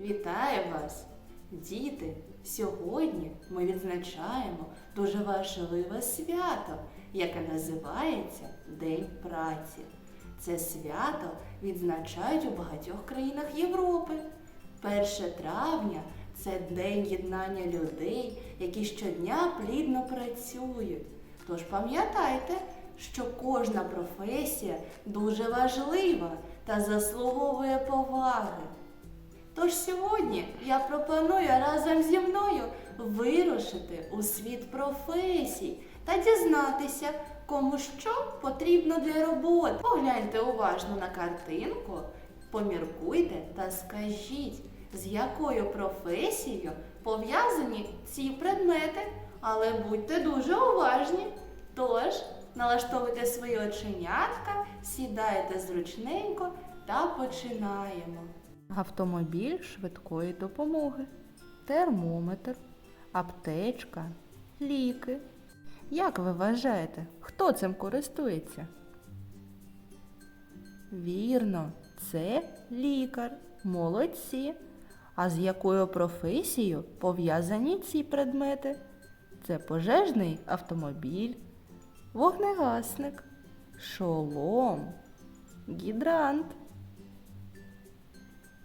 Вітаю вас, діти! Сьогодні ми відзначаємо дуже важливе свято, яке називається День праці. Це свято відзначають у багатьох країнах Європи. 1 травня це день єднання людей, які щодня плідно працюють. Тож пам'ятайте, що кожна професія дуже важлива та заслуговує поваги. Тож сьогодні я пропоную разом зі мною вирушити у світ професій та дізнатися, кому що потрібно для роботи. Погляньте уважно на картинку, поміркуйте та скажіть, з якою професією пов'язані ці предмети, але будьте дуже уважні. Тож налаштовуйте свої оченятка, сідайте зручненько та починаємо. Автомобіль швидкої допомоги, термометр, аптечка, ліки. Як ви вважаєте, хто цим користується? Вірно, це лікар. Молодці. А з якою професією пов'язані ці предмети? Це пожежний автомобіль, вогнегасник, шолом, гідрант.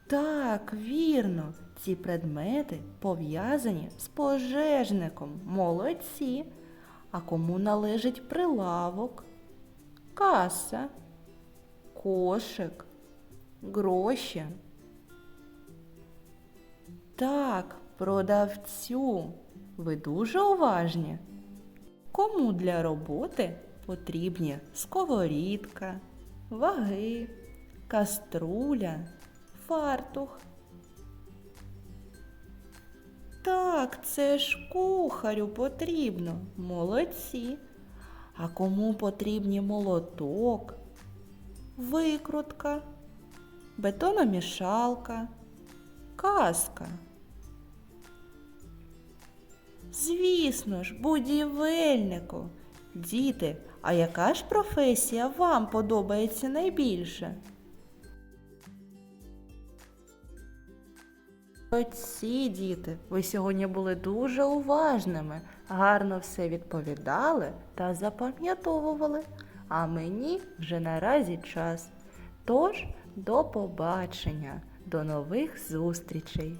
Так, вірно, ці предмети пов'язані з пожежником. Молодці. А кому належить прилавок, каса, кошик, гроші? Так, продавцю. Ви дуже уважні. Кому для роботи потрібні сковорідка, ваги, каструля, фартух? Так, це ж кухарю потрібно. Молодці. А кому потрібні молоток, викрутка, бетономішалка, каска? Звісно ж, будівельнику. Діти, а яка ж професія вам подобається найбільше? Оці діти, ви сьогодні були дуже уважними, гарно все відповідали та запам'ятовували. А мені вже наразі час. Тож, до побачення, до нових зустрічей!